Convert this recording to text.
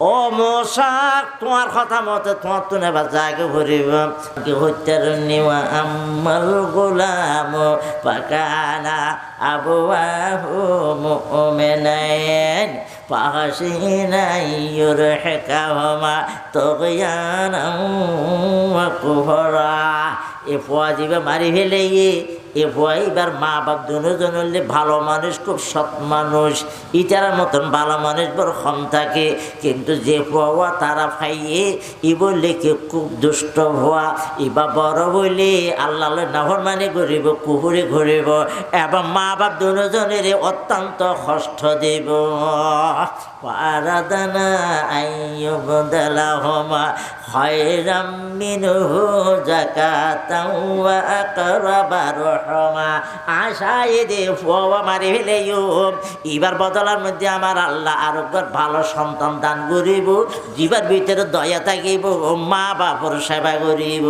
ও মশাক তোমার কথা মতো তোমার তো নেবা জাগে ভরিব। হত্যার নিওয়া আম্মাল গোলাম, পাকানা আবুয়াহু মুমিনাইন ইউরহিকাহুমা তুগয়ানাও ওয়া কুফরা। এ ফুয়া দিবে মারি ফেলে এ ফুয়া এবার মা বাপ দুজন হলে ভালো মানুষ, খুব সৎ মানুষ। ইটার মতন ভালো মানুষ, বড় কম থাকে। কিন্তু যে ফুয়া তারা ফাইয়ে, ই বললে কি খুব দুষ্ট হওয়া ইবা বড় বলে আল্লাহ নাহর মানে ঘুরিব কুহুরে ঘুরিব। এবং মা বাপ দুজনের অত্যন্ত কষ্ট দেব। পারাদানা আইয়ুবদালা হমা খয়রাম মিনহু জাকাতাও আকরাবা রহমা আশায় দে মারি ফেলে এবার বদলার মধ্যে আমার আল্লাহ আরোগ্যর ভালো সন্তান দান করিব জীবার ভিতরে দয়া থাকিব মা বাপর সেবা করিব।